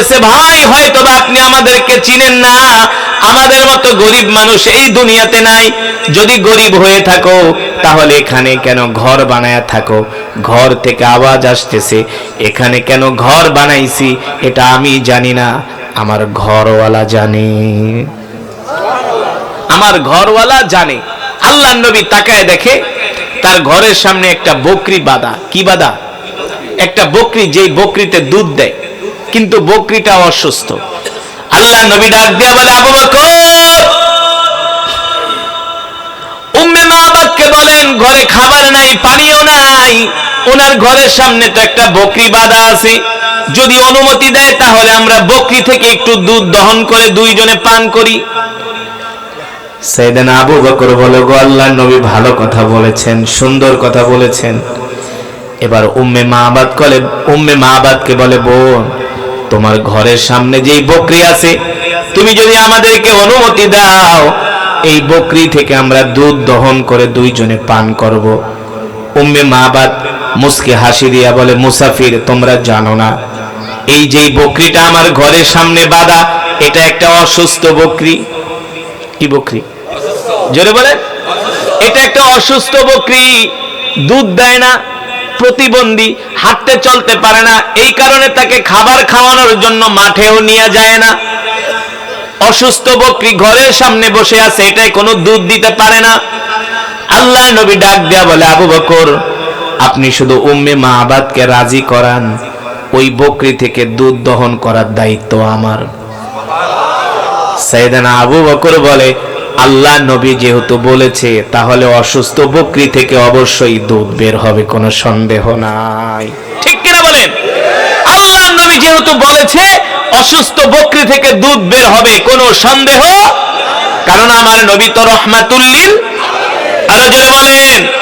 বলতেছে ভাই হয়তো আপনি আমাদেরকে চিনেন না। আমাদের মতো গরিব মানুষ এই দুনিয়াতে নাই। যদি গরিব হয়ে থাকো, তাহলে এখানে কেন ঘর বানায়া থাকো? ঘর থেকে আওয়াজ আসতেছে, এখানে কেন ঘর বানাইছি? এটা আমি জানি না। আমার ঘরওয়ালা জানে। আমার ঘরওয়ালা জানে। আল্লাহ নবী তাকায় দেখে, তার ঘরের সামনে একটা বকরি বাঁধা। কি বাঁধা? একটা বকরি, যেই বকরিতে দুধ দেয়। কিন্তু বকরিটা অসুস্থ। আল্লাহ নবী ডাক দিয়া বলে, আবু বকর! উম্মে মাহবাদকে বলেন, ঘরে খাবার নাই, পানিও নাই। ওনার ঘরের সামনে তো একটা বকরি বাঁধা আছে। যদি অনুমতি দেয়, তাহলে আমরা বকরি থেকে একটু দুধ দহন করে দুইজনে পান করি। সেদিন আবু বকর বলে, গো আল্লাহ, নবী ভালো কথা বলেছেন, সুন্দর কথা বলেছেন। এবার উম্মে মাহবাদ কলে উম্মে মাহবাদকে বলে, বোন তোমার ঘরের সামনে যেই বকরি আছে, তুমি যদি আমাদেরকে অনুমতি দাও, এই বকরি থেকে আমরা দুধ দহন করে দুইজনে পান করব। উম্মে মাহবাদ মুসকে হাসি দিয়া বলে, মুসাফির, তোমরা জানো না, এই যেই বকরিটা আমার ঘরের সামনে বাঁধা, এটা একটা অসুস্থ বকরি। কি বকরি? জোরে বলে এটা একটা অসুস্থ বকরি, দুধ দেয় না প্রতিবন্ধী, হাঁটতে চলতে পারে না। এই কারণে তাকে খাবার খাওয়ানোর জন্য মাঠেও নিয়ে যায় না। অসুস্থ বকরি ঘরের সামনে বসে আছে, এটাই কোনো দুধ দিতে পারে না। আল্লাহ নবী ডাক দেয়া বলে, আবু বকর, আপনি শুধু উম্মে মাহবাদকে রাজি করান। ওই বকরি থেকে দুধ দহন করার দায়িত্ব আমার। সাইদানা আবু বকর বলে আল্লাহ নবী যেহেতু বলেছে, তাহলে অসুস্থ বকরি থেকে অবশ্যই দুধ বের হবে, কোনো সন্দেহ নাই। ঠিক কিনা বলেন? আল্লাহ নবী যেহেতু বলেছে, অসুস্থ বকরি থেকে দুধ বের হবে, কোনো সন্দেহ? কারণ আমার নবী তো রহমাতুল্লিল। আরও জোরে বলেন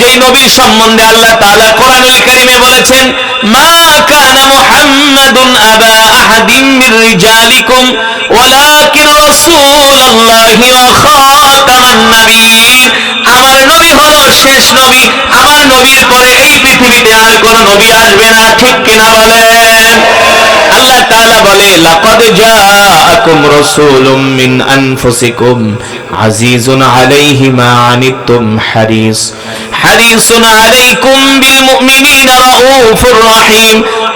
যেই নবীর সম্বন্ধে আল্লাহ তাআলা কোরআনুল কারীমে বলেছেন, মা কানা মুহাম্মাদুন আবা আহাদিন মির রিজালিকুম রাসূলুল্লাহি খাতামান আমার নবী হলো শেষ নবী, আমার নবীর পরে এই পৃথিবীতে আর কোন নবী আসবে না, ঠিক কিনা বলেন? আল্লাহ তাআলা বলে, লাকাদ জাআকুম রাসূলুম মিন আনফুসিকুম, আজিজুন আলাইহি আনিতুম হারিস। হারিসুন আলাইকুম বিল মুমিনিনা রাউফুর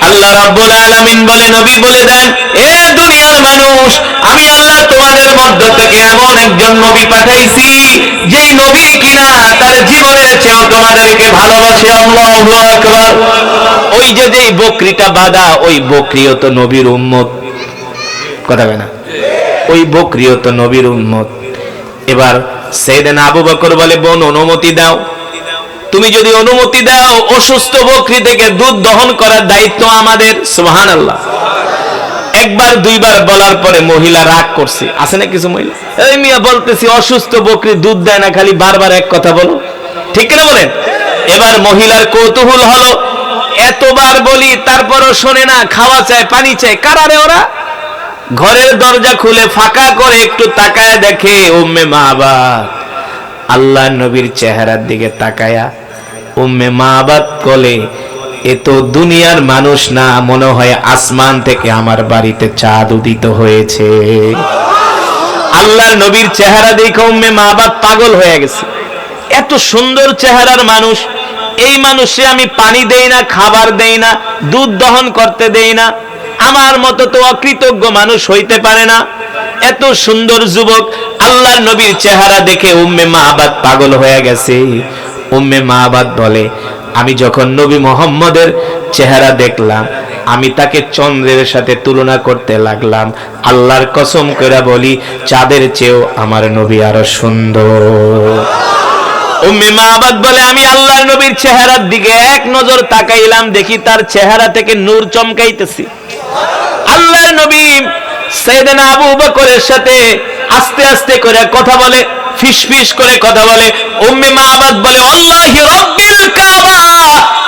আল্লাহ রাব্বুল আলামিন বলে, নবী বলে দেন, এ দুনিয়ার মানুষ, আমি আল্লাহ তোমাদের মধ্য থেকে এমন একজন নবী পাঠাইছি নবী কিনা তার জীবনের চেয়েও তোমাদেরকে ভালোবাসে আল্লাহু আকবার। ওই যে যেই বকরিটা বাঁধা, ওই বকরিও তো নবীর উম্মত। কথা না? ওই বকরিও তো নবীর উম্মত। এবার সেদিন আবু বকর বলে, বোন, অনুমতি দাও। তুমি যদি অনুমতি দাও, অসুস্থ বকরি থেকে দুধ দহন করার দায়িত্ব আমাদের। সুবহান আল্লাহ একবার, দুইবার বলার পরে মহিলা রাগ করছে। আছে না কিছু মহিলা? এই মিয়া বলতেছি, অসুস্থ বকরি দুধ দেয় না, খালি বারবার এক কথা বলো। ঠিক না বলেন? এবার মহিলার কৌতূহল হলো, এতবার বলি, তারপরও শোনে না, খাওয়া চায়, পানি চায়। কারারে ওরা? ঘরের দরজা খুলে ফাঁকা করে একটু তাকায় দেখে, উম্মে মাহবাদ আল্লাহ নবীর চেহারার দিকে তাকায়া উম্মে মাহবাদ কলে এ তো দুনিয়ার মানুষ না, মনে হয় আসমান থেকে আমার বাড়িতে চাঁদ উদিত হয়েছে। আল্লাহর নবীর চেহারা দেখে উম্মে মাহবাদ পাগল হয়ে গেছে। এত সুন্দর চেহারার মানুষ, এই মানুষে আমি পানি দেই না, খাবার দেই না, দুধ দহন করতে দেই না। আমার মতো তো অকৃতজ্ঞ মানুষ হইতে পারে না। এত সুন্দর যুবক আল্লাহর নবীর চেহারা দেখে উম্মে মাহবাদ পাগল হয়ে গেছে। উম্মে মাহবাদ বলে, আমি যখন নবী মোহাম্মদের চেহারা দেখলাম, আমি তাকে চন্দ্রের সাথে তুলনা করতে লাগলাম। আল্লাহর কসম করে বলি, চাঁদের চেয়েও আমার নবী আরও সুন্দর। উম্মে মাহবাদ বলে, আমি আল্লাহর নবীর চেহারার দিকে এক নজর তাকাইলাম, দেখি তার চেহারা থেকে নূর চমকাইতেছি। আল্লাহর নবী সাইয়েদনা আবু বকরের সাথে আস্তে আস্তে করে কথা বলে, ফিস ফিস করে কথা বলে। উম্মে মাহবাদ বলে, আল্লাহি রাব্বিল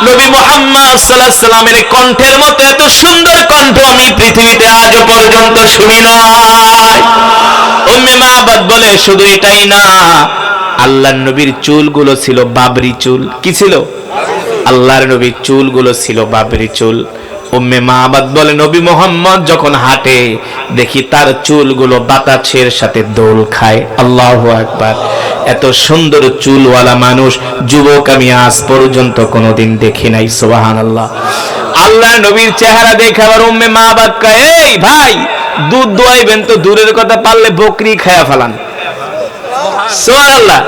নবী মুহাম্মদ সাল্লাল্লাহু কণ্ঠের মতো এত সুন্দর কণ্ঠ আমি পৃথিবীতে আজ পর্যন্ত শুনি নাই। উম্মে মাহবাদ বলে, শুধু এটাই না, আল্লাহর নবীর চুলগুলো ছিল বাবরি চুল। কি ছিল? আল্লাহর নবীর চুলগুলো ছিল বাবরি চুল। উম্মে মাহবাদ বলে, নবী মোহাম্মদ যখন হাঁটে, দেখি তার চুলগুলো বাতাসের সাথে দোল খায়। আল্লাহু আকবার। এত সুন্দর চুলওয়ালা মানুষ, যুবক আমি আজ পর্যন্ত কোনোদিন দেখি নাই সোহান আল্লাহ আল্লাহ নবীর চেহারা দেখে আবার উম্মে মাহবাদ কয়, এই ভাই, দুধ দোয়াইবেন তো দূরের কথা, পারলে বকরি খায়া ফেলান। সোহান আল্লাহ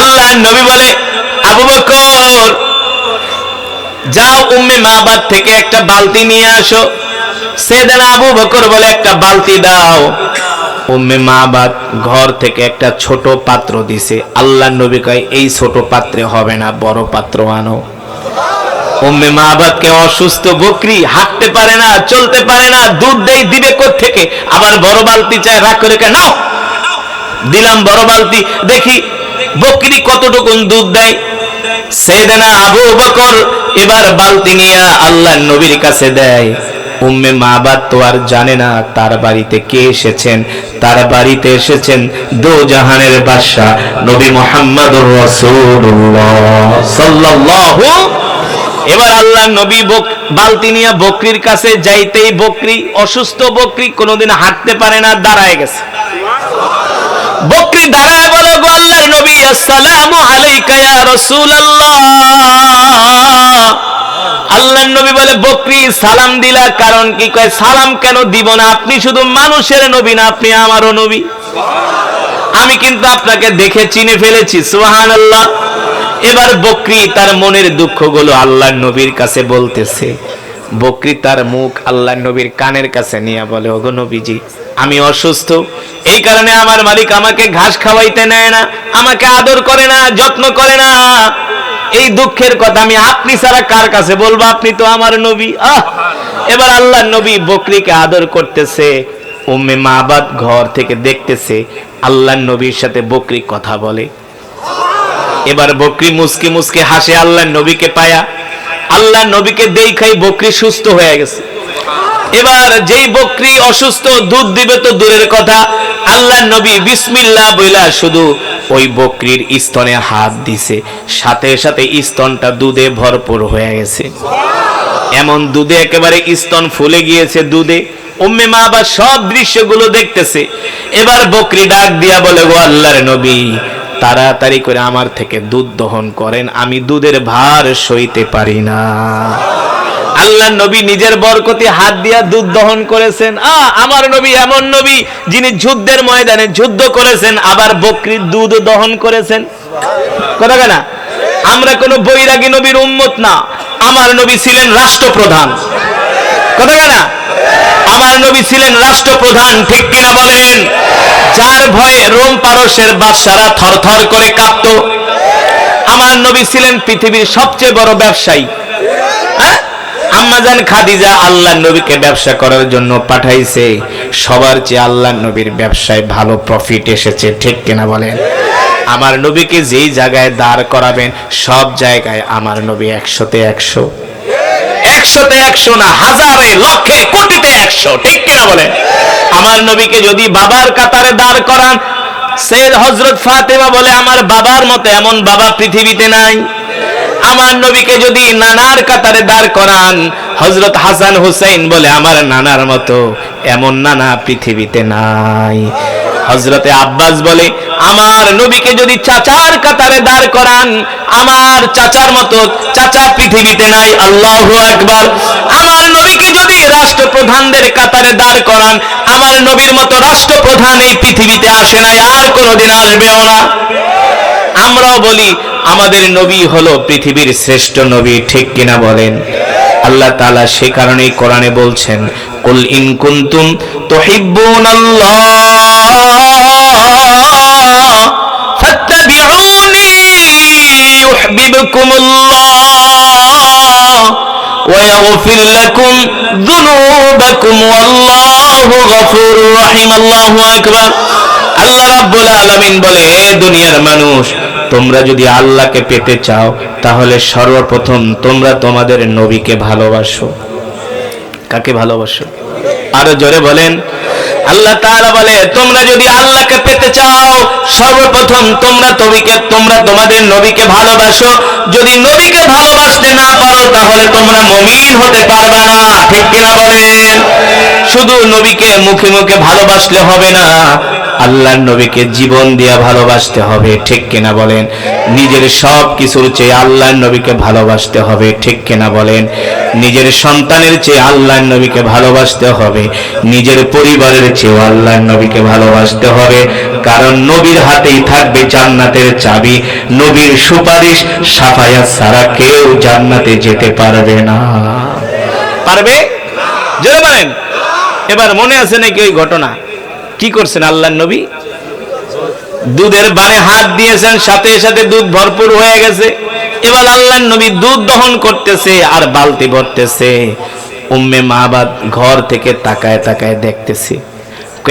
আল্লাহ নবী বলে, আবু বকর যাও উম্মে মাবাদ থেকে একটা বালতি নিয়ে আসো। সেদিন আবু বকর বলে, একটা বালতি দাও। উম্মে মাবাদ ঘর থেকে একটা ছোট পাত্র দিছে। আল্লাহ নবী কয়, এই ছোট পাত্রে হবে না, বড় পাত্র আনো। উম্মে মাহবাদকে অসুস্থ বকরি হাঁটতে পারে না, চলতে পারে না, দুধ দেই দিবে থেকে আবার বড় বালতি চায়, রাগ করে কে নাও দিলাম বড় বালতি, দেখি বকরি কতটুকুন দুধ দেয়। সেদিনা আবু বকর এবার বালতি নিয়ে আল্লাহ নবীর কাছে দেয়। উম্মে মাবাদ তো আর জানে না তার বাড়িতে কে এসেছেন। তার বাড়িতে এসেছেন দো জাহানের বাদশা নবী রাসূলুল্লাহ সাল্লাল্লাহু এবার আল্লাহ নবী বালতি নিয়ে বকরির কাছে যাইতেই বকরি অসুস্থ বকরি কোনোদিন হাঁটতে পারে না, দাঁড়ায় গেছে। বকরি দাঁড়ায় বলে, গো আল্লাহর নবী, আসসালামু আলাইকা ইয়া রাসূলুল্লাহ। আল্লাহর নবী বলে, বকরি, সালাম দিলা কারণ কি? কয়, সালাম কেন দিব না? আপনি শুধু মানুষের নবী না, আপনি আমারও নবী। আমি কিন্তু আপনাকে দেখে চিনে ফেলেছি, সুবহানাল্লাহ। এবার বকরি তার মনের দুঃখগুলো আল্লাহর নবীর কাছে বলতেছে। বকরি তার মুখ আল্লাহর নবীর কানের কাছে নিয়ে বলে, ওগো নবীজি আমি অসুস্থ। এই কারণে আমার মালিক আমাকে ঘাস খাওয়াইতে নেয় না, আমাকে আদর করে না, যত্ন করে না। এই দুঃখের কথা আমি আপনি ছাড়া কার কাছে বলব? আপনি তো আমার নবী। আহ! এবার আল্লাহর নবী বকরিকে আদর করতেছে, উম্মে মাবাদ ঘর থেকে দেখতেছে আল্লাহ নবীর সাথে বকরি কথা বলে। এবার বকরি মুসকে মুসকে হাসে আল্লাহ নবীকে পায়া। আল্লাহ নবীকে দেখাই বকরি সুস্থ হয়ে গেছে। এবার যেই বকরি অসুস্থ দুধ দিবে তো দূরের কথা আল্লাহ নবী বিসমিল্লাহ বইলা শুধু ওই বকরির স্তনে হাত দিছে, সাথে সাথে স্তনটা দুধে ভরপুর হয়ে গেছে। এমন দুধে একেবারে স্তন ফুলে গিয়েছে দুধে, উম্মে মা আবার সব দৃশ্যগুলো দেখতেছে। এবার বকরি ডাক দিয়া বলে গো আল্লাহর নবী, তাড়াতাড়ি করে আমার থেকে দুধ দহন করেন, আমি দুধের ভার সইতে পারি না। আল্লাহ নবী নিজের বরকতে হাত দিয়া দুধ দহন করেছেন। আ, আমার নবী এমন নবী যিনি যুদ্ধের ময়দানে যুদ্ধ করেছেন, আবার বকরির দুধ দহন করেছেন। কথা কেনা আমরা কোনো বৈরাগী নবীর উম্মত না। আমার নবী ছিলেন রাষ্ট্রপ্রধান। কথা কেনা আমার নবী ছিলেন রাষ্ট্রপ্রধান, ঠিক কিনা বলেন যার ভয়ে রোম পারস্যের বাদশারা থরথর করে কাঁপত। আমার নবী ছিলেন পৃথিবীর সবচেয়ে বড় ব্যবসায়ী। হ্যাঁ? আম্মাজান খাদিজা আল্লাহ নবীকে ব্যবসা করার জন্য পাঠাইছে। সবার চেয়ে আল্লাহ নবীর ব্যবসায় ভালো প্রফিট এসেছে, ঠিক কিনা বলেন? আমার নবীকে যেই জায়গায় দাঁড় করাবেন, সব জায়গায় আমার নবী একশোতে একশো। একশোতে একশো না, হাজারে, লক্ষে, কোটিতে একশো, ঠিক কিনা বলে আমার নবীকে যদি বাবার কাতারে দাঁড় করান, সৈয়দ হজরত ফাতেমা বলে, আমার বাবার মতো এমন বাবা পৃথিবীতে নাই। আমার নবীকে যদি নানার কাতারে দাঁড় করান হজরত হাসান হুসাইন বলে, আমার নানার মতো এমন নানা পৃথিবীতে নাই। হজরতে আব্বাস বলে, আমার নবীকে যদি চাচার কাতারে দাঁড় করান, আমার চাচার মতো চাচা পৃথিবীতে নাই। আল্লাহ আকবার। আমার নবীকে যদি রাষ্ট্রপ্রধানদের কাতারে দাঁড় করান, আমার নবীর মতো রাষ্ট্রপ্রধান এই পৃথিবীতে আসে নাই, আর কোনোদিন আসবেও না। আমরাও বলি আমাদের নবী হলো পৃথিবীর শ্রেষ্ঠ নবী, ঠিক কিনা বলেন? আল্লাহ তালা সে কারণেই কোরআনে বলছেন, কুল ইন কুন্তুম তুহিব্বুন আল্লাহ রাবুল আলমিন ওয়া আল্লাহ আলামিন বলে দুনিয়ার মানুষ তোমরা যদি আল্লাহকে পেতে চাও, তাহলে সর্বপ্রথম তোমরা তোমাদের নবীকে ভালোবাসো। কাকে ভালোবাসো? আরও জোরে বলেন। আল্লাহ তাআলা বলে, তোমরা যদি আল্লাহকে পেতে চাও, সর্বপ্রথম তোমরা তবিকে তোমরা তোমাদের নবীকে ভালোবাসো। যদি নবীকে ভালোবাসতে না পারো, তাহলে তোমরা মুমিন হতে পারবে না। ঠিক কিনা বলেন? শুধু নবীকে মুখে মুখে ভালোবাসলে হবে না। আল্লাহর নবীকে জীবন দিয়া ভালোবাসতে হবে, ঠিক কিনা বলেন? নিজের সব কিছুর চেয়ে আল্লাহর নবীকে ভালোবাসতে হবে, ঠিক কিনা বলেন? নিজের সন্তানের চেয়ে আল্লাহর নবীকে ভালোবাসতে হবে, নিজের পরিবারের চেয়ে আল্লাহর নবীকে ভালোবাসতে হবে। কারণ নবীর হাতেই থাকবে জান্নাতের চাবি, নবীর সুপারিশ সাফায়াত ছাড়া কেউ জান্নাতে যেতে পারবে না। পারবে? জোরে বলেন। এবার মনে আছে নাকি ওই ঘটনা? কি করছেন আল্লাহর নবী? দুধের বানে হাত দিয়েছেন, সাথে সাথে দুধ ভরপুর হয়ে গেছে। এবার আল্লাহর নবী দুধ দহন করতেছে আর বালতি ভরতেছে। উম্মে মাহবাদ ঘর থেকে তাকায় তাকায় দেখতেছে।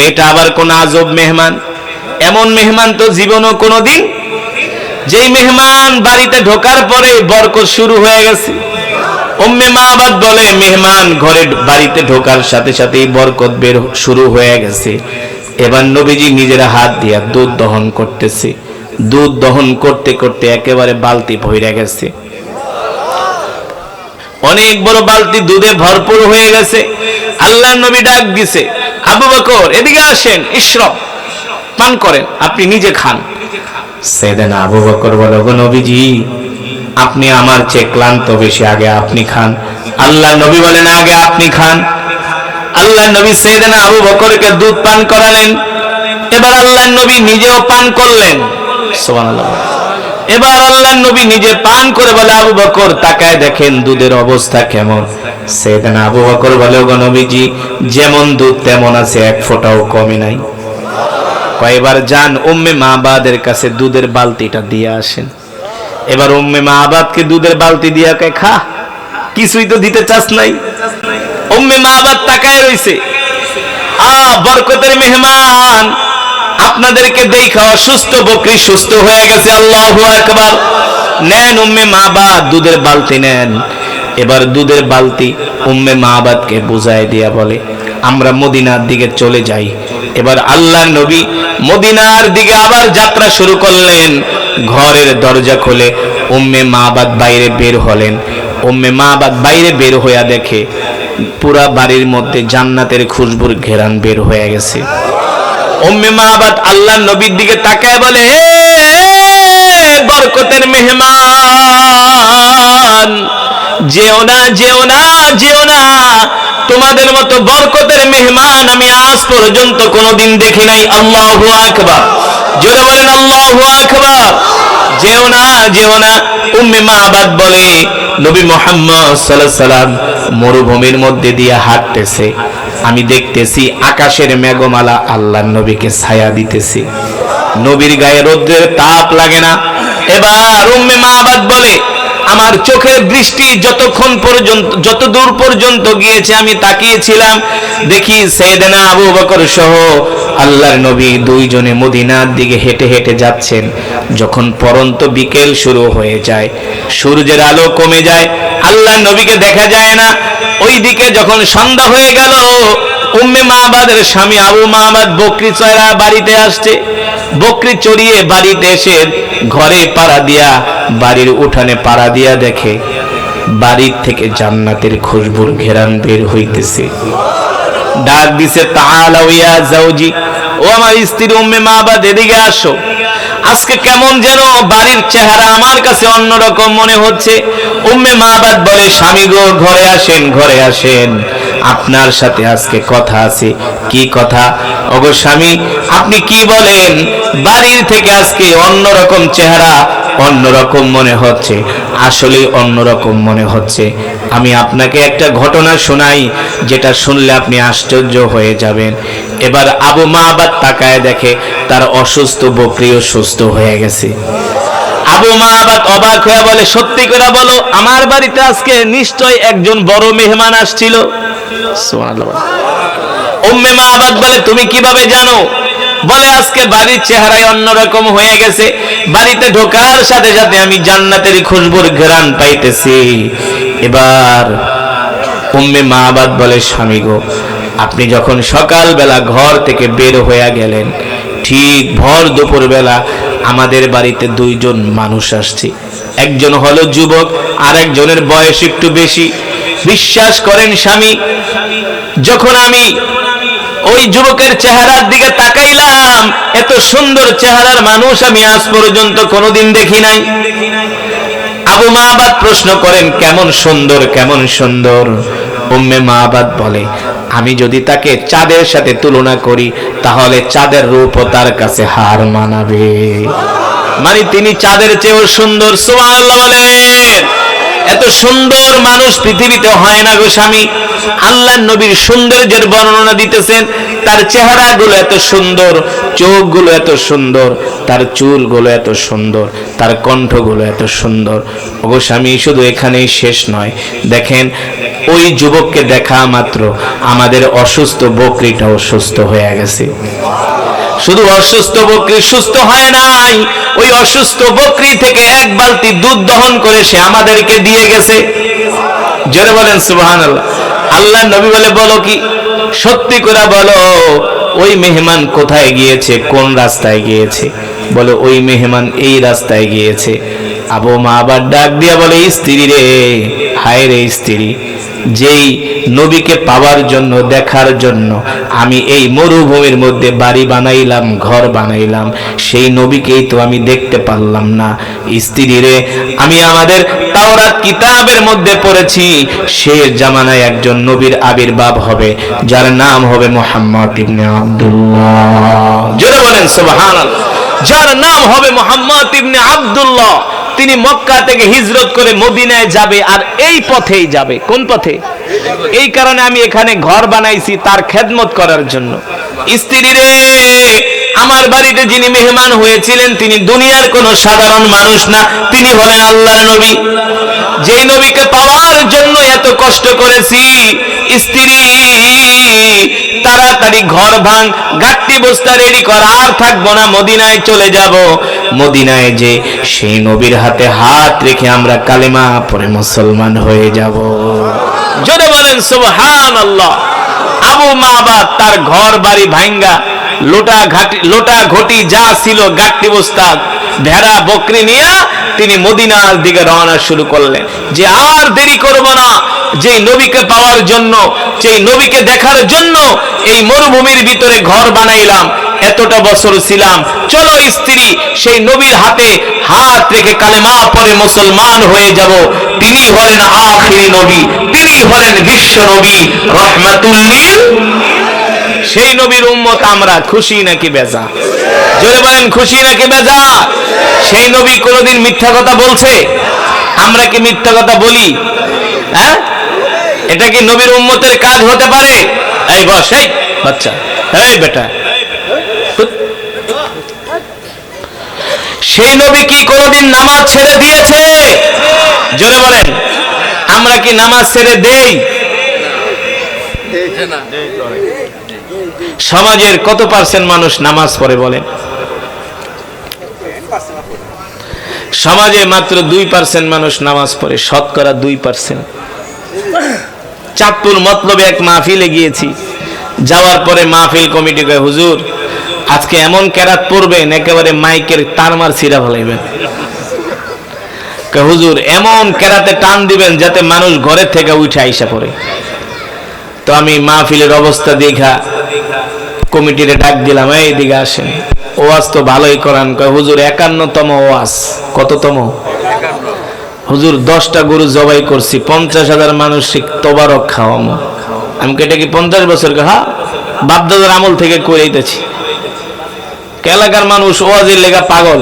এটা আবার কোন আজব মেহমান? এমন মেহমান তো জীবনও কোনোদিন? যেই মেহমান বাড়িতে ঢোকার পরে বরকত শুরু হয়ে গেছে। উম্মে মাহবাদ বলে, মেহমান ঘরে বাড়িতে ঢোকার সাথে সাথেই বরকত বের শুরু হয়ে গেছে। এবার নবীজি নিজের হাত দিয়া দুধ দহন করতেছে। দুধ দহন করতে করতে একেবারে বালতি ভইরা গেছে। অনেক বড় বালতি দুধে ভরপুর হয়ে গেছে। আল্লাহ নবী ডাক দিছে, আবু বকর, এদিকে আসেন ইশরব পান করেন, আপনি নিজে খান। সেদিন আবু বকর বলো গো নবীজি, আপনি আমার চেয়ে ক্লান্ত বেশি, আগে আপনি খান। আল্লাহ নবী বলেন, আগে আপনি খান। আল্লাহ নবী সেদিন আবু বকরকে দুধ পান করালেন। এবার আল্লাহ নবী নিজেও পান করলেন। এবার আল্লাহ নবী নিজে পান করে বলে আবু বকর তাকায় দেখেন দুধের অবস্থা কেমন? সেদিন আবু বকর বলে গো নবীজি যেমন দুধ তেমন আছে এক ফোঁটাও কমে নাই। কয়েকবার যান উম্মে মাহবাদের কাছে দুধের বালতিটা দিয়ে আসেন। এবার উম্মে মাহবাদকে দুধের বালতি দিয়া কে খা কিছুই তো দিতে চাস নাই। উম্মে মাহবাদ তাকায় রইছে। আ, বরকতের মেহমান, আপনাদেরকে দেখা অসুস্থ, বকরি সুস্থ হয়ে গেছে, আল্লাহু আকবার। নেন উম্মে মাহবাদ, দুধের বালতি নেন। এবার দুধের বালতি উম্মে মাহবাদকে বুঝায় দিয়া বলে, আমরা মদিনার দিকে চলে যাই। এবার আল্লাহ নবী মদিনার দিকে আবার যাত্রা শুরু করলেন। ঘরের দরজা খুলে উম্মে মাহবাদ বাইরে বের হলেন। উম্মে মাহবাদ বাইরে বের হইয়া দেখে পুরা বাড়ির মধ্যে জান্নাতের খুশবুর ঘেরান বের হয়ে গেছে। উম্মে মাহবাদ আল্লাহ নবীর দিকে তাকায় বলে বরকতের মেহমান, যেও না যেও না যেও না, তোমাদের মতো বরকতের মেহমান আমি আজ পর্যন্ত কোনোদিন দেখি নাই। আল্লাহু আকবার। জোরে বলেন, আল্লাহু আকবার। যেও না যেও না। উম্মে মাহবাদ বলে, নবী মোহাম্মদ সাল্লাম মরুভূমির মধ্যে দিয়ে হাঁটতেছে। আমি দেখতেছি আকাশের মেঘমালা আল্লাহ নবীকে ছায়া দিতেছে। নবীর গায়ে রোদ্রের তাপ লাগে না। এবার উম্মে মাহবাদ বলে আমার চোখের দৃষ্টি যতক্ষণ পর্যন্ত, যত দূর পর্যন্ত গিয়েছে, আমি তাকিয়েছিলাম। দেখি সৈয়দনা আবু বকর সহ আল্লাহর নবী দুইজনে মদিনার দিকে হেঁটে হেঁটে যাচ্ছেন। যখন পরন্ত বিকেল শুরু হয়ে যায়, সূর্যের আলো কমে যায়, আল্লাহর নবীকে দেখা যায় না। ওই দিকে যখন সন্ধ্যা হয়ে গেল উম্মে মাহবাদের স্বামী আবু মাহবাদ বকরি চয়রা বাড়িতে আসছে। বকরি চড়িয়ে বাড়িতে এসে ঘরে পাড়া দিয়া, বাড়ির উঠানে পাড়া দিয়া দেখে, বাড়ির থেকে জান্নাতের খুশবুর ঘেরান বের হইতেছে। ডাক দিছে, তাআলা ইয়া জাওজি ও আমার স্ত্রী উম্মে মাহবাদ, এদিকে আসো। আজকে কেমন যেন বাড়ির চেহারা আমার কাছে অন্যরকম মনে হচ্ছে। উম্মে মাহবাদ বলে, স্বামী গো, ঘরে আসেন ঘরে আসেন। আপনার সাথে আজকে কথা আছে। কি কথা? ওগো স্বামী, আপনি কি বলেন? বাড়ির থেকে আজকে অন্যরকম চেহারা, অন্যরকম মনে হচ্ছে। আসলে অন্যরকম মনে হচ্ছে। আমি আপনাকে একটা ঘটনা শোনাই, যেটা শুনলে আপনি আশ্চর্য হয়ে যাবেন। এবার আবু মা আবার তাকায় দেখে, তার অসুস্থ বকরিও সুস্থ হয়ে গেছে। আবু মা আবার অবাক হয়ে বলে, সত্যি করে বলো, আমার বাড়িতে আজকে নিশ্চয় একজন বড় মেহমান আসছিল। বলে, তুমি কীভাবে জানো? বলে, আজকে বাড়ির চেহারায় অন্যরকম হয়ে গেছে। বাড়িতে ঢোকার সাথে সাথে আমি জান্নাতের খুশবুর ঘ্রাণ পাইতেছি। এবার উম্মে মাহবাদ বলে, স্বামী গো, আপনি যখন সকালবেলা ঘর থেকে বের হয়ে গেলেন, ঠিক ভর দুপুর বেলা আমাদের বাড়িতে দুইজন মানুষ আসছে। একজন হলো যুবক আর একজনের বয়স একটু বেশি। বিশ্বাস করেন স্বামী, যখন আমি ওই যুবকের চেহারার দিকে তাকাইলাম, এত সুন্দর চেহারার মানুষ আমি আজ পর্যন্ত কোনোদিন দেখি নাই। আবু মাহবাদ প্রশ্ন করেন, কেমন সুন্দর কেমন সুন্দর? উম্মে মাহবাদ বলে, আমি যদি তাকে চাঁদের সাথে তুলনা করি, তাহলে চাঁদের রূপও তার কাছে হার মানাবে। মানে তিনি চাঁদের চেয়েও সুন্দর, সুবহানাল্লাহ বলেন। এত সুন্দর মানুষ পৃথিবীতে হয় না গো স্বামী। আল্লাহ নবীর সৌন্দর্যের বর্ণনা দিতেছেন, তার চেহারাগুলো এত সুন্দর, চোখগুলো এত সুন্দর, তার চুলগুলো এত সুন্দর, তার কণ্ঠগুলো এত সুন্দর। ওগো স্বামী, শুধু এখানেই শেষ নয়, দেখেন, ওই যুবককে দেখা মাত্র আমাদের অসুস্থ বকরিটাও সুস্থ হয়ে গেছে। শুধু অসুস্থ বকরি সুস্থ হয় নাই। ওই অসুস্থ বকরি থেকে এক বালতি দুধ দহন করে সে আমাদেরকে দিয়ে গেছে। জোরে বলেন সুবহান আল্লাহ নবী বলে, বলো কি? সত্যি করে বলো, ওই মেহমান কোথায় গিয়েছে? কোন রাস্তায় গিয়েছে? বলো, ওই মেহমান এই রাস্তায় গিয়েছে। আবু মা আবার ডাক দিয়া বলে, স্ত্রী রে, হায় রে স্ত্রী, যেই নবীকে পাওয়ার জন্য, দেখার জন্য আমি এই মরুভূমির মধ্যে বাড়ি বানাইলাম, ঘর বানাইলাম, সেই নবীকেই তো আমি দেখতে পারলাম না। স্ত্রী রে, আমি আমাদের তাওরাত কিতাবের মধ্যে পড়েছি, সে জামানায় একজন নবীর আবির্ভাব হবে, যার নাম হবে মোহাম্মদ ইবনে আব্দুল্লাহ। জোরে বলেন যার নাম হবে মোহাম্মদ ইবনে আব্দুল্লাহ। তিনি মক্কা থেকে হিজরত করে মদিনায় যাবে আর এই পথেই যাবে। কোন পথে? এই কারণে আমি এখানে ঘর বানাইছি তার খেদমত করার জন্য। স্ত্রী রে, আমার বাড়িতে যিনি মেহমান হয়েছিলেন, তিনি দুনিয়ার কোন সাধারণ মানুষ না। তিনি হলেন আল্লাহর নবী। যেই নবীকে পাওয়ার জন্য এত কষ্ট করেছি, স্ত্রী, তাড়াতাড়ি ঘর ভাঙ বস্তা রেডি কর, আর থাকব না, মদিনায় চলে যাব। মদিনায় যে সেই নবীর হাতে হাত রেখে আমরা কালেমা পরে মুসলমান হয়ে যাব। জোরে বলেন সুবহান আল্লাহ আবু মাহবাদ তার ঘর বাড়ি ভাঙ্গা লোটা ঘাটি, লোটা ঘটি যা ছিল গাট্টি বস্তা ভেড়া, বকরি নিয়ে তিনি মদিনার দিকে রওনা শুরু করলেন। যে আর দেরি করব না যে নবীকে পাওয়ার জন্য সেই নবীকে দেখার জন্য এই মরুভূমির ভিতরে ঘর বানাইলাম, এতটা বছর ছিলাম। চলো স্ত্রী, সেই নবীর হাতে হাত রেখে কালেমা পরে মুসলমান হয়ে যাব। তিনি হলেন আখিরি নবী, তিনি হলেন বিশ্ব নবী। রহমাতুল্লিল সেই নবীর উম্মত আমরা, খুশি নাকি বেজা? জোরে বলেন, খুশি নাকি বেজা? সেই নবী কোনোদিন মিথ্যা কথা বলছে? আমরা কি মিথ্যা কথা বলি? হ্যাঁ? এটা কি নবীর উম্মতের কাজ হতে পারে? এই বস, এই বাচ্চা, এই বেটা। সেই নবী কি কোনোদিন নামাজ ছেড়ে দিয়েছে? জোরে বলেন, আমরা কি নামাজ ছেড়ে দেই? সমাজের কত পার্সেন্ট মানুষ নামাজ পড়ে বলেন? সমাজে মাত্র দুই পার্সেন্ট মানুষ নামাজ পড়ে, শতকরা দুই পার্সেন্ট। চাঁদপুর মতলবে এক মাহফিলে গিয়েছি। যাওয়ার পরে মাহফিল কমিটি কয়, হুজুর, আজকে এমন ক্যারাত পড়বেন একেবারে মাইকের তারমার ফেলাইবেন। কয়, হুজুর, এমন কেরাতে টান দিবেন যাতে মানুষ ঘরের থেকে উঠে আইসা পড়ে। তো আমি মাহফিলের অবস্থা দেখা কমিটিরে ডাক দিলাম, এই দিকে আসেন। ওয়াজ তো ভালোই করান। কয়, হুজুর, একান্নতম ওয়াজ। কততম? হুজুর, দশটা গরু জবাই করছি, পঞ্চাশ হাজার মানুষ তোবারক খাওয়ামো। আমি কেটে কি, পঞ্চাশ বছর হ্যাঁ? বাপদাদার আমল থেকে করে দিতেছি এলাকার মানুষ ওয়াজের লেগা পাগল?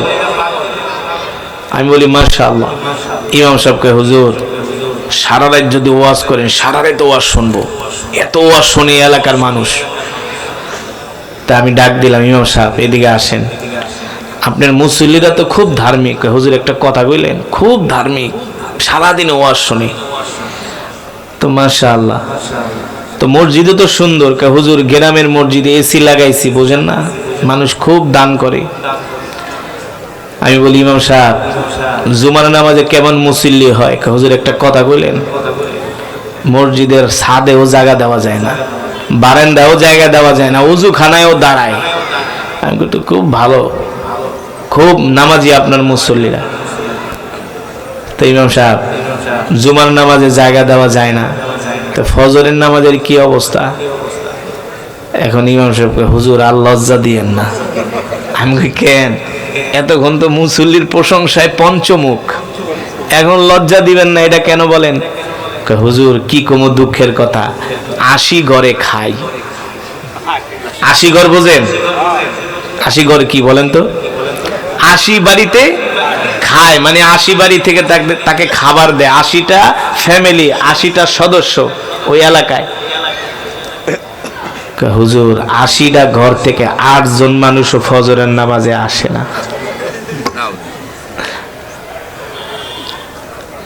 আমি বলি মার্শা আল্লাহ ইমাম সাহেবকে হুজুর, সারা রাত যদি ওয়াজ করেন, সারা রাত ওয়াজ শুনব। এত ওয়াজ শুনে এলাকার মানুষ। তা আমি ডাক দিলাম, ইমাম সাহেব, এদিকে আসেন। আপনার মুসল্লিরা তো খুব ধার্মিক। হুজুর একটা কথা কইলেন, খুব ধার্মিক। সারাদিন ওয়াজ শুনি। তো মাশা আল্লাহ তো মসজিদও তো সুন্দর। কে হুজুর গ্রামের মসজিদে এসি লাগাইছি, বোঝেন না? মানুষ খুব দান করে। আমি বলি, ইমাম সাহেব, জুমার নামাজে কেমন মুসল্লি হয়? হুজুর একটা কথা কইলেন, মসজিদের ছাদেও জায়গা দেওয়া যায় না, বারান্দাও জায়গা দেওয়া যায় না উজু খানায়ও দাঁড়ায়। আমি তো খুব ভালো। খুব নামাজি আপনার মুসল্লিরা। তো ইমাম সাহেব, জুমার নামাজে জায়গা দেওয়া যায় না। তো ফজরের নামাজের কি অবস্থা? এখন ইমাম সাহেবকে, হুজুর, আর লজ্জা দিয়েন না। আমি কেন? এতক্ষণ তো মুসল্লির প্রশংসায় পঞ্চমুখ। এখন লজ্জা দিবেন না, এটা কেন বলেন? হুজুর, কি কম দুঃখের কথা? আশি ঘরে খাই। আশি ঘর বোঝেন? আশি ঘর কি বলেন তো? আশি বাড়িতে খায় মানে আশি বাড়ি থেকে তাকে- খাবার দেয়। আশিটা ফ্যামিলি আশিটা সদস্য ওই এলাকায়। হুজুর, আশিটা ঘর থেকে আটজন মানুষও ফজরের নামাজে আসে না।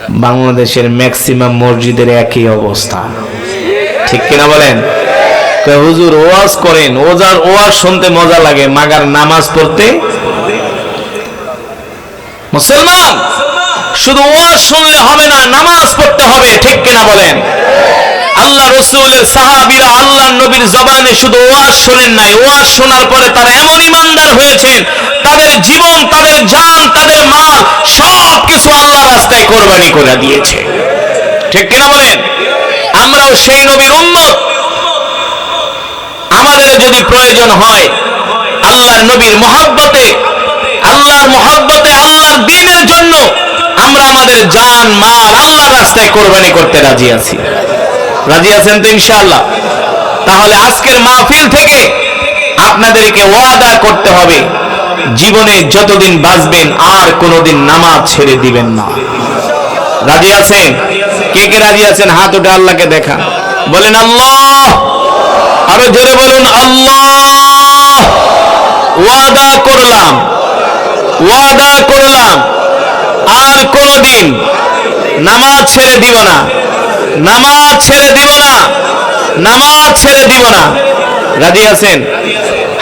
বাংলাদেশের ম্যাক্সিমাম মসজিদের একই অবস্থা। ঠিক কিনা বলেন? হুজুর, ওয়াজ করেন, ওজার, ওয়াজ শুনতে মজা লাগে, মাগার নামাজ পড়তে মুসলমান, শুধু ওয়াজ শুনলে হবে না, নামাজ পড়তে হবে, ঠিক কিনা বলেন? আল্লাহ রসুলের সাহাবিরা আল্লাহ নবীর জবানে শুধু ওয়াজ শোনেন নাই। ওয়াজ শোনার পরে তারা এমন ইমানদার হয়েছেন, তাদের জীবন, তাদের জান, তাদের মাল, সব কিছু আল্লাহ রাস্তায় কোরবানি করে দিয়েছে। ঠিক কিনা বলেন? আমরাও সেই নবীর উন্মত আমাদের যদি প্রয়োজন হয়, আল্লাহর নবীর মহাব্বতে আল্লাহর মহাব্বতে, আল্লাহর দিনের জন্য আমরা আমাদের জান, মাল আল্লাহর রাস্তায় কোরবানি করতে রাজি আছি। রাজি আছেন তো ইনশাআল্লাহ? তাহলে আজকের মাহফিল থেকে আপনাদেরকে ওয়াদা করতে হবে, জীবনে যতদিন বাঁচবেন আর কোনোদিন নামাজ ছেড়ে দিবেন না। রাজি আছেন? কে কে রাজি আছেন? হাত উঠে আল্লাহকে দেখা। বলেন, আল্লাহ! আরও জোরে বলুন, আল্লাহ! ওয়াদা করলাম। ওয়াদা করলাম। আর কোনদিন নামাজ ছেড়ে দিব না। নামাজ ছেড়ে দিব না। নামাজ ছেড়ে দিব না। রাজি আছেন?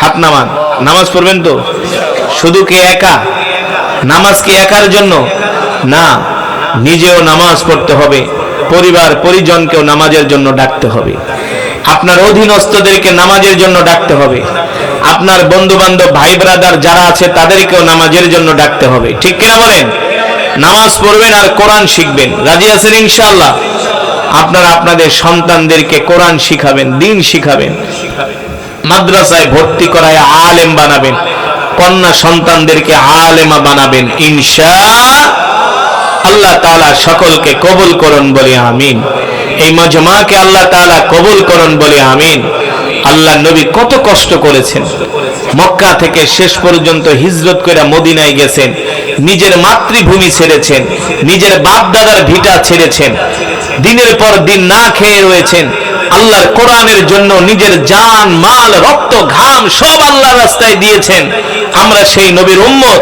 হাত নামান। নামাজ পড়বেন তো? শুধু কি একা? নামাজ কি একার জন্য? না, নিজেও নামাজ পড়তে হবে। পরিবার, পরিজনকেও নামাজের জন্য ডাকতে হবে। আপনার অধীনস্থদেরকে নামাজের জন্য ডাকতে হবে। আপনার বন্ধু বান্ধব ভাই ব্রাদার যারা আছে, তাদেরকেও নামাজের জন্য ডাকতে হবে। ঠিক কিনা বলেন? নামাজ পড়বেন আর কোরআন শিখবেন। রাজি আছেন ইনশাআল্লাহ? আপনারা আপনাদের সন্তানদেরকে কোরআন শিখাবেন, দিন শিখাবেন। মাদ্রাসায় ভর্তি করায় আলেম বানাবেন। কন্যা সন্তানদেরকে আলেমা বানাবেন ইনশা আল্লাহ তাআলা সকলকে কবুল করুন বলে আমিন। এই মজমাকে আল্লাহ তাআলা কবুল করুন বলে আমিন। আল্লাহ নবী কত কষ্ট করেছেন। মক্কা থেকে শেষ পর্যন্ত হিজরত করে মদিনায় গেছেন, নিজের মাতৃভূমি ছেড়েছেন, নিজের বাপ দাদার ভিটা ছেড়েছেন, দিনের পর দিন না খেয়ে রয়েছেন, আল্লাহর কোরআনের জন্য নিজের জান, মাল, রক্ত, ঘাম সব আল্লাহর রাস্তায় দিয়েছেন। আমরা সেই নবীর উম্মত,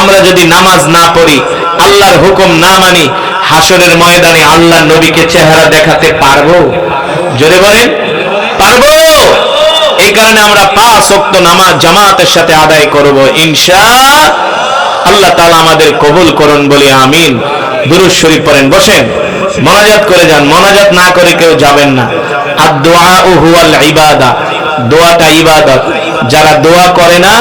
আমরা যদি নামাজ না পড়ি, আল্লাহর হুকুম না মানি, হাসরের ময়দানে আল্লাহ নবীকে চেহারা দেখাতে পারব? জোরে বলেন। পারব? এই কারণে আমরা পাঁচ ওয়াক্ত নামাজ জামাতের সাথে আদায় করব, ইনশা আল্লাহ তাআলা আমাদের কবুল করুন বলে আমিন। দুরূদ শরীফ পড়েন, বসেন। মোনাজাত করে যান, মোনাজাত না করে কেউ যাবেন না। আর দোয়া হুয়াল ইবাদা, দোয়াটা ইবাদত। যারা দোয়া করে না,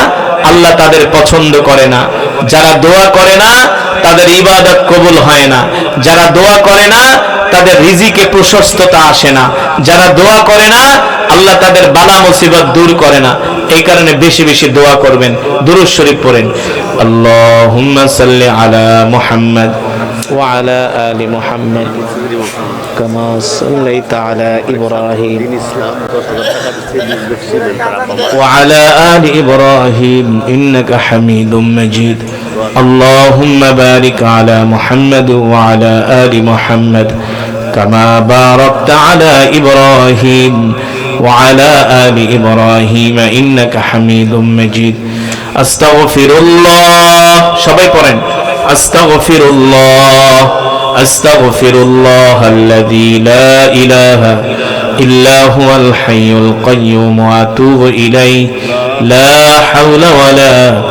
আল্লাহ তাদের পছন্দ করে না। যারা দোয়া করে না, তাদের ইবাদত কবুল হয় না। যারা দোয়া করে না তাদের রিজিকে প্রশস্ততা আসে না যারা দোয়া করে না আল্লাহ তাদের বালা মুসিবত দূর করে না এই কারণে বেশি বেশি দোয়া করবেন দুরুদ শরীফ পড়েন আল্লাহুম্মা সাল্লি আলা মুহাম্মদ ওয়া আলা আলি মুহাম্মদ কামা সাল্লাইতা আলা ইব্রাহিম وعلى آل إبراهيم إنك حميد مجيد اللهم بارك على محمد وعلى آل محمد كما باركت على إبراهيم وعلى آل إبراهيم إنك حميد مجيد أستغفر الله شباب قرن أستغفر الله أستغفر الله الذي لا إله إلا هو الحي القيوم وأتوب إليه لا حول ولا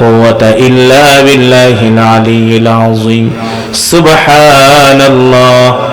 قوة إلا بالله العلي العظيم سبحان الله